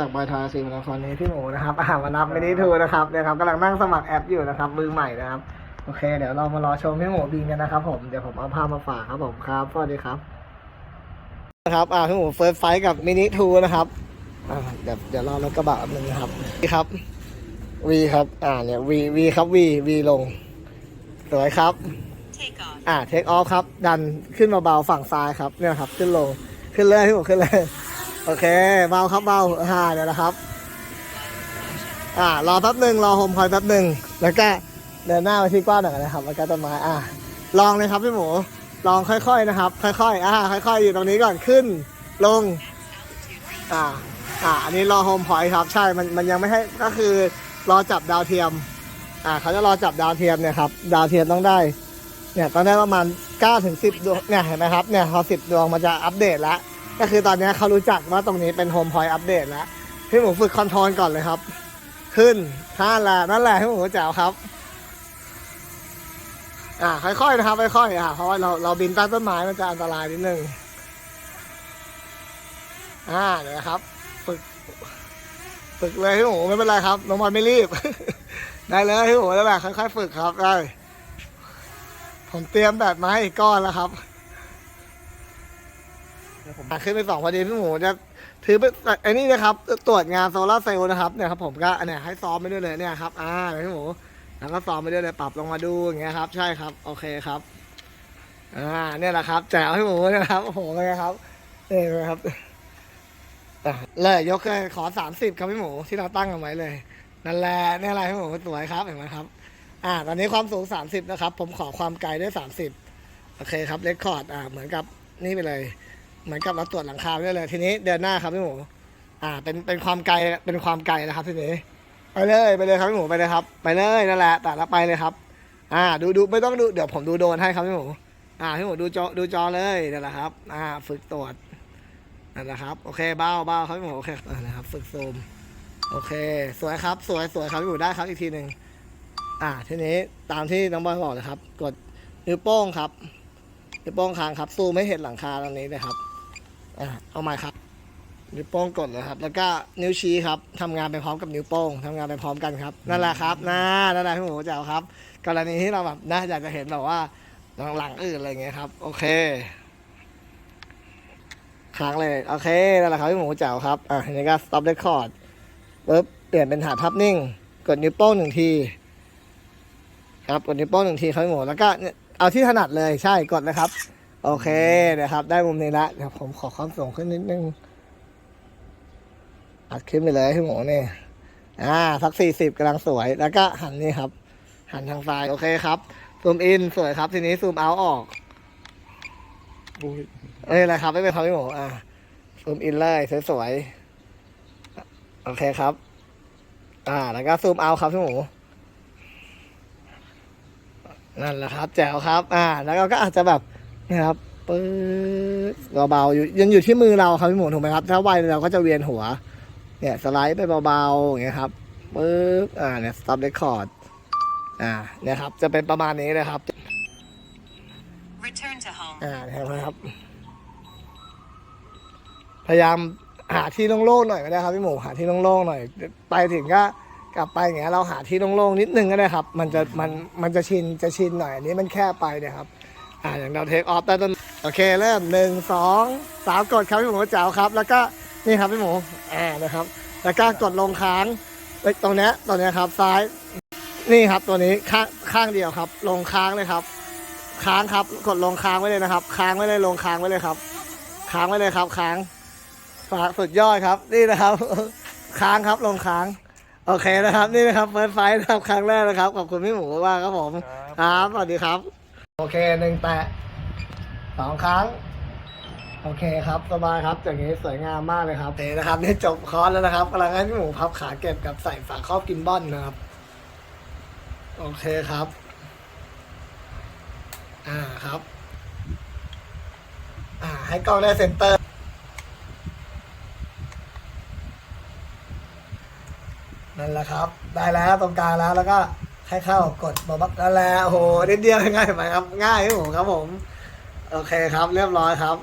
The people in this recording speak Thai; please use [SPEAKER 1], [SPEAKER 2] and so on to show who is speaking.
[SPEAKER 1] จากบอยทาซีมาราธอนนี้พี่หมูนะครับอ่ามารับมินิทูนะครับเนี่ยครับกำลังนั่งสมัครแอปอยู่นะครับมือใหม่นะครับโอเค เดี๋ยวเรามารอชมพี่หมูบินกันนะครับผมเดี๋ยวผมเอาภาพมาฝากครับผมครับสวัสดีครับนะครับอ่าพี่หมูเฟิร์สไฟกับมินิทูนะครับอ่าเดี๋ยวเดี๋ยวรอรถกระบะแป๊บนึงนะครับนี่ครับวีครับอ่าเนี่ยวีวีครับวีวีลงสวยครับ
[SPEAKER 2] Take off.
[SPEAKER 1] อ่าเทคออฟครับ ดันขึ้นมาเบาฝั่งซ้ายครับเนี่ยครับ ขึ้นลงขึ้นเลยพี่ผมขึ้นเลย โอเคเบาครับเบาอ่าเดี๋ยวนะครับ อ่ารอแป๊บหนึ่งรอโฮมพอยต์แป๊บหนึ่งแล้วก็เดินหน้าไปที่กว้างหน่อยนะครับแล้วก็ต้นไม้อ่าลองเลยครับพี่หมู ลองค่อยๆนะครับ ค่อยๆอ่าค่อยๆอยู่ตรงนี้ก่อนขึ้น ลง อ่า อ่า อันนี้รอโฮมพอยต์ครับ ใช่มันมันยังไม่ให้ก็คือรอจับดาวเทียม อ่าเขาจะรอจับดาวเทียมเนี่ยครับดาวเทียมต้องได้ เนี่ยต้องได้ประมาณ9ถึง10ดวงเนี่ยเห็นไหมครับเนี่ยพอ10ดวงมันจะอัปเดตแล้ว ก็คือตอนนี้เขารู้จักว่าตรงนี้เป็นโฮมพอยต์อัปเดตแล้วพี่หมูฝึกคอนโทรลก่อนเลยครับ ขึ้นท่าละนั่นแหละพี่หมูแจ๋วครับอ่าค่อยๆนะครับค่อยๆอ่าเพราะว่าเราเราบินใต้ต้นไม้มันจะอันตรายนิดนึงอ่าเดี๋ยวครับ ฝึก ฝึกเลยพี่หมูไม่เป็นไรครับน้องบอลไม่รีบ ได้เลยพี่หมูแล้วแบบค่อยๆฝึกครับได้ผมเตรียมแบบมาให้อีกก้อนแล้วครับ ดี๋ยวผม ขึ้นไปสองพอดีพี่หมูจะถือไปไอ้นี่นะครับ ตรวจงานโซลาร์เซลล์นะครับเนี่ยครับผมก็อันเนี้ยให้ซ้อมไปด้วยเลยเนี่ยครับอ่าพี่หมูแล้วก็ซ้อมไปด้วยเลยปรับลงมาดูอย่างเงี้ยครับ ใช่ครับโอเคครับอ่าเนี่ยแหละครับแจ๋วพี่หมูเนี่ยนะครับโอ้โหเป็นไงครับนี่นะครับเลยยกเลยขอสามสิบครับพี่หมูที่เราตั้งกันไว้เลยนั่นแหละนี่อะไรพี่หมูสวยครับเห็นไหมครับ อ่า ตอนนี้ความสูงสามสิบนะครับ ผมขอความไกลด้วยสามสิบโอเคครับเลคคอร์ดอ่าเหมือนกับนี่ไปเลย เหมือนกับเราตรวจหลังคาได้เลย ทีนี้เดินหน้าครับพี่หมู อ่า เป็นเป็นความไกลเป็นความไกลนะครับทีนี้ไปเลยไปเลยครับพี่หมูไปเลยครับ ไปเลยนั่นแหละแต่ละไปเลยครับ อ่า ดูดูไม่ต้องดูเดี๋ยวผมดูโดนให้ครับพี่หมู อ่าพี่หมูดูจอดูจอเลยนั่นแหละครับ อ่า ฝึกตรวจนั่นแหละครับ โอเคเบ้าเบ้าครับพี่หมูโอเคอ่านะครับ ฝึกซูมโอเค สวยครับ สวยสวยครับพี่หมูได้ครับอีกทีหนึ่งอ่าทีนี้ตามที่น้องบอยบอกเลยครับ กดนิ้วโป้งครับนิ้วโป้งค้างครับซูมให้เห็นหลังคาตรงนี้นะครับ อ่าเอาใหม่ครับ นิ้วโป้งกดเลยครับ แล้วก็นิ้วชี้ครับทำงานไปพร้อมกับนิ้วโป้งทำงานไปพร้อมกันครับ นั่นแหละครับน่านั่นแหละพี่หมูแจ๋วครับ กรณีที่เราแบบน่าอยากจะเห็นแบบว่าหลังๆอื่นอะไรเงี้ยครับ โอเคค้างเลยโอเคนั่นแหละครับพี่หมูแจ๋วครับอะทีนี้ก็ stop record ปุ๊บเปลี่ยนเป็นถ่ายภาพนิ่ง กดนิ้วโป้งหนึ่งที ครับกดนิ้วโป้งหนึ่งทีครับพี่หมูแล้วก็เนี่ยเอาที่ถนัดเลยใช่กดเลยครับ โอเคนะครับ ได้มุมนี้ละเดี๋ยวผมขอความสูงขึ้นนิดนึง อัดขึ้นไปเลยพี่หมูนี่อ่าสักสี่สิบกำลังสวย แล้วก็หันนี่ครับ หันทางซ้ายโอเคครับซูมอินสวยครับ ทีนี้ซูมเอาออกเอ้ยอะไรครับไม่เป็นครับพี่หมูอ่าซูมอินเลยสวยๆโอเคครับ อ่า แล้วก็ซูมเอาครับพี่หมูนั่นแหละครับแจ๋วครับ อ่า แล้วเราก็อาจจะแบบ นี่ครับปื๊ดเบาๆอยู่ยังอยู่ที่มือเราครับพี่หมูถูกไหมครับ ถ้าไวเราก็จะเวียนหัว เนี่ยสไลด์ไปเบาๆอย่างเงี้ยครับปึ๊บอ่าเนี่ย stop record อ่าเนี่ยครับ จะเป็นประมาณนี้เลยครับ
[SPEAKER 2] Return to home.
[SPEAKER 1] อ่าเห็นไหมครับ พยายามหาที่โล่งๆหน่อยก็ได้ครับพี่หมูหาที่โล่งๆหน่อย ไปถึงก็กลับไปอย่างเงี้ยเราหาที่โล่งๆนิดนึงก็ได้ครับ มันจะมันมันจะชินจะชินหน่อยอันนี้มันแค่ไปเนี่ยครับ อ่าอย่างเราเทคออฟได้ต้นโอเคเริ่มหนึ่งสองสามกดครับพี่หมูแจ๋วครับ แล้วก็นี่ครับพี่หมูอ่านะครับ แล้วก็กดลงค้างเอ้ยตรงเนี้ยตรงเนี้ยครับซ้ายนี่ครับตัวนี้ข้างข้างเดียวครับ ลงค้างเลยครับ ค้างครับกดลงค้างไว้เลยนะครับ ค้างไว้เลยลงค้างไว้เลยครับ ค้างไว้เลยครับ ค้างฝากสุดยอดครับ นี่นะครับ ค้างครับลงค้าง โอเคนะครับ นี่นะครับเฟิร์สไฟนะครับครั้งแรกนะครับขอบคุณพี่หมูมากครับผม ครับสวัสดีครับ โอเคหนึ่งแตะสองครั้ง โอเคครับสบายครับอย่างนี้สวยงามมากเลยครับนี่นะครับนี่จบคอร์สแล้วนะครับกำลังให้พี่หมูพับขาเก็บกับใส่ฝาครอบกินบอนนะครับ โอเคครับ อ่าครับ อ่า ให้กล้องได้เซนเตอร์นั่นแหละครับ ได้แล้วตรงกลางแล้วแล้วก็ ให้เข้ากดบอบักแล้วแหละโอ้โหนิดเดียวง่ายไหมครับ ง่ายครับผมครับผม โอเคครับ เรียบร้อยครับ